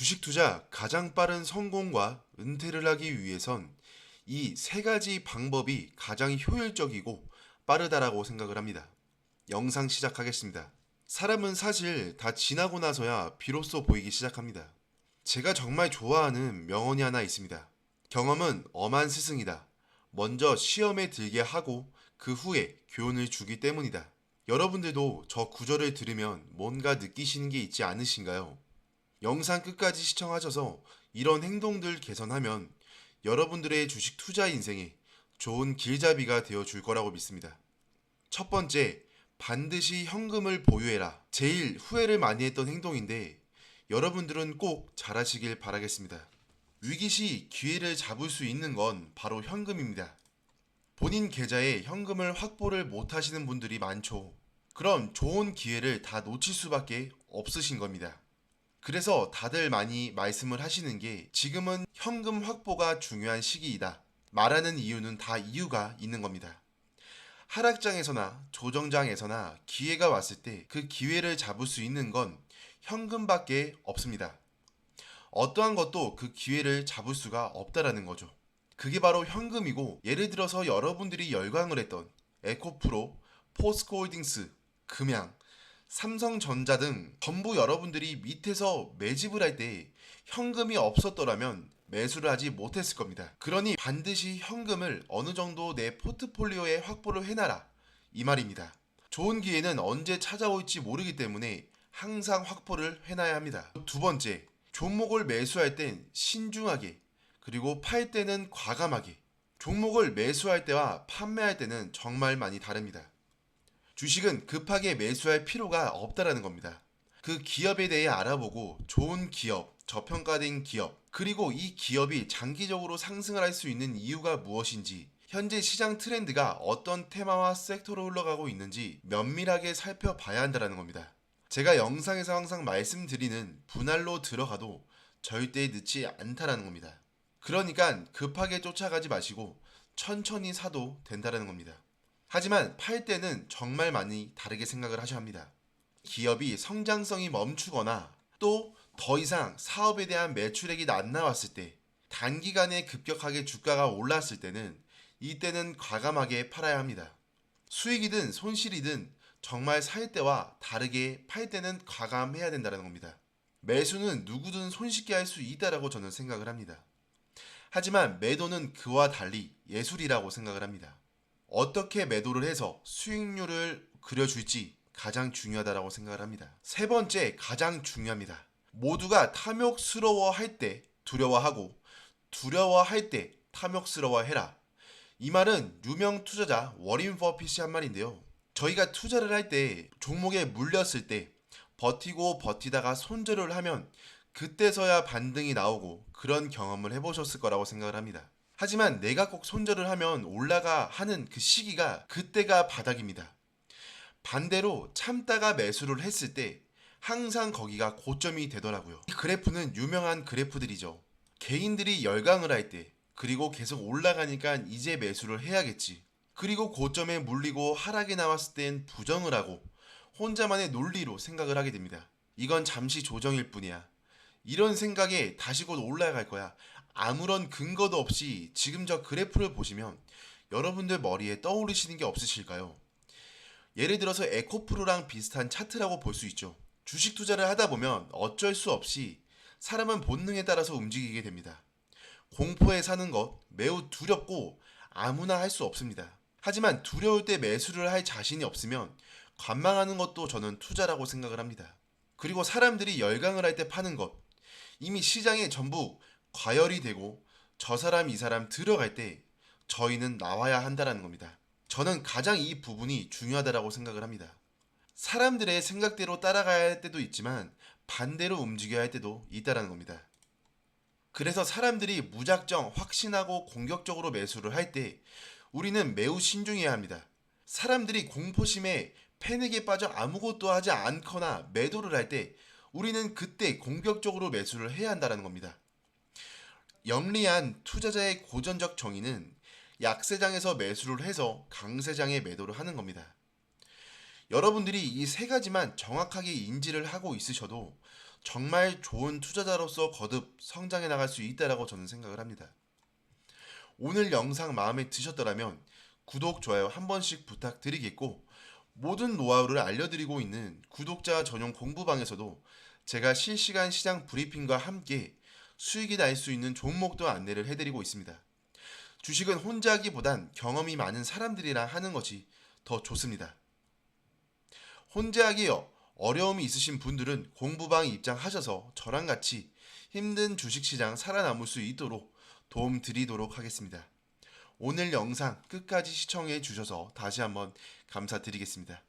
주식 투자 가장 빠른 성공과 은퇴를 하기 위해선 이 세 가지 방법이 가장 효율적이고 빠르다라고 생각을 합니다. 영상 시작하겠습니다. 사람은 사실 다 지나고 나서야 비로소 보이기 시작합니다. 제가 정말 좋아하는 명언이 하나 있습니다. 경험은 엄한 스승이다. 먼저 시험에 들게 하고 그 후에 교훈을 주기 때문이다. 여러분들도 저 구절을 들으면 뭔가 느끼시는 게 있지 않으신가요? 영상 끝까지 시청하셔서 이런 행동들 개선하면 여러분들의 주식 투자 인생에 좋은 길잡이가 되어 줄 거라고 믿습니다. 첫 번째, 반드시 현금을 보유해라. 제일 후회를 많이 했던 행동인데 여러분들은 꼭 잘하시길 바라겠습니다. 위기 시 기회를 잡을 수 있는 건 바로 현금입니다. 본인 계좌에 현금을 확보를 못 하시는 분들이 많죠. 그럼 좋은 기회를 다 놓칠 수밖에 없으신 겁니다. 그래서 다들 많이 말씀을 하시는 게 지금은 현금 확보가 중요한 시기이다. 말하는 이유는 다 이유가 있는 겁니다. 하락장에서나 조정장에서나 기회가 왔을 때 그 기회를 잡을 수 있는 건 현금밖에 없습니다. 어떠한 것도 그 기회를 잡을 수가 없다라는 거죠. 그게 바로 현금이고 예를 들어서 여러분들이 열광을 했던 에코프로, 포스코홀딩스, 금양, 삼성전자 등 전부 여러분들이 밑에서 매집을 할 때 현금이 없었더라면 매수를 하지 못했을 겁니다. 그러니 반드시 현금을 어느 정도 내 포트폴리오에 확보를 해놔라. 이 말입니다. 좋은 기회는 언제 찾아올지 모르기 때문에 항상 확보를 해놔야 합니다. 두 번째, 종목을 매수할 땐 신중하게 그리고 팔 때는 과감하게 종목을 매수할 때와 판매할 때는 정말 많이 다릅니다. 주식은 급하게 매수할 필요가 없다라는 겁니다. 그 기업에 대해 알아보고 좋은 기업, 저평가된 기업, 그리고 이 기업이 장기적으로 상승을 할 수 있는 이유가 무엇인지, 현재 시장 트렌드가 어떤 테마와 섹터로 흘러가고 있는지 면밀하게 살펴봐야 한다는 겁니다. 제가 영상에서 항상 말씀드리는 분할로 들어가도 절대 늦지 않다라는 겁니다. 그러니까 급하게 쫓아가지 마시고 천천히 사도 된다는 겁니다. 하지만 팔 때는 정말 많이 다르게 생각을 하셔야 합니다. 기업이 성장성이 멈추거나 또 더 이상 사업에 대한 매출액이 안 나왔을 때 단기간에 급격하게 주가가 올랐을 때는 이때는 과감하게 팔아야 합니다. 수익이든 손실이든 정말 살 때와 다르게 팔 때는 과감해야 된다는 겁니다. 매수는 누구든 손쉽게 할 수 있다라고 저는 생각을 합니다. 하지만 매도는 그와 달리 예술이라고 생각을 합니다. 어떻게 매도를 해서 수익률을 그려줄지 가장 중요하다라고 생각을 합니다. 세 번째 가장 중요합니다. 모두가 탐욕스러워 할 때 두려워하고 두려워할 때 탐욕스러워 해라. 이 말은 유명 투자자 워린 버핏이 한 말인데요. 저희가 투자를 할 때 종목에 물렸을 때 버티고 버티다가 손절을 하면 그때서야 반등이 나오고 그런 경험을 해보셨을 거라고 생각을 합니다. 하지만 내가 꼭 손절을 하면 올라가 하는 그 시기가 그때가 바닥입니다. 반대로 참다가 매수를 했을 때 항상 거기가 고점이 되더라고요. 이 그래프는 유명한 그래프들이죠. 개인들이 열강을 할 때, 그리고 계속 올라가니까 이제 매수를 해야겠지. 그리고 고점에 물리고 하락이 나왔을 땐 부정을 하고 혼자만의 논리로 생각을 하게 됩니다. 이건 잠시 조정일 뿐이야. 이런 생각에 다시 곧 올라갈 거야. 아무런 근거도 없이 지금 저 그래프를 보시면 여러분들 머리에 떠오르시는 게 없으실까요? 예를 들어서 에코프로랑 비슷한 차트라고 볼 수 있죠. 주식 투자를 하다 보면 어쩔 수 없이 사람은 본능에 따라서 움직이게 됩니다. 공포에 사는 것 매우 두렵고 아무나 할 수 없습니다. 하지만 두려울 때 매수를 할 자신이 없으면 관망하는 것도 저는 투자라고 생각을 합니다. 그리고 사람들이 열강을 할 때 파는 것 이미 시장에 전부 과열이 되고 저 사람 이 사람 들어갈 때 저희는 나와야 한다라는 겁니다. 저는 가장 이 부분이 중요하다라고 생각을 합니다. 사람들의 생각대로 따라가야 할 때도 있지만 반대로 움직여야 할 때도 있다라는 겁니다. 그래서 사람들이 무작정 확신하고 공격적으로 매수를 할 때 우리는 매우 신중해야 합니다. 사람들이 공포심에 패닉에 빠져 아무것도 하지 않거나 매도를 할 때 우리는 그때 공격적으로 매수를 해야 한다는 겁니다. 영리한 투자자의 고전적 정의는 약세장에서 매수를 해서 강세장에 매도를 하는 겁니다. 여러분들이 이 세 가지만 정확하게 인지를 하고 있으셔도 정말 좋은 투자자로서 거듭 성장해 나갈 수 있다라고 저는 생각을 합니다. 오늘 영상 마음에 드셨더라면 구독, 좋아요 한 번씩 부탁드리겠고 모든 노하우를 알려드리고 있는 구독자 전용 공부방에서도 제가 실시간 시장 브리핑과 함께 수익이 날 수 있는 종목도 안내를 해드리고 있습니다. 주식은 혼자 하기보단 경험이 많은 사람들이랑 하는 것이 더 좋습니다. 혼자 하기요. 어려움이 있으신 분들은 공부방 입장하셔서 저랑 같이 힘든 주식시장 살아남을 수 있도록 도움 드리도록 하겠습니다. 오늘 영상 끝까지 시청해 주셔서 다시 한번 감사드리겠습니다.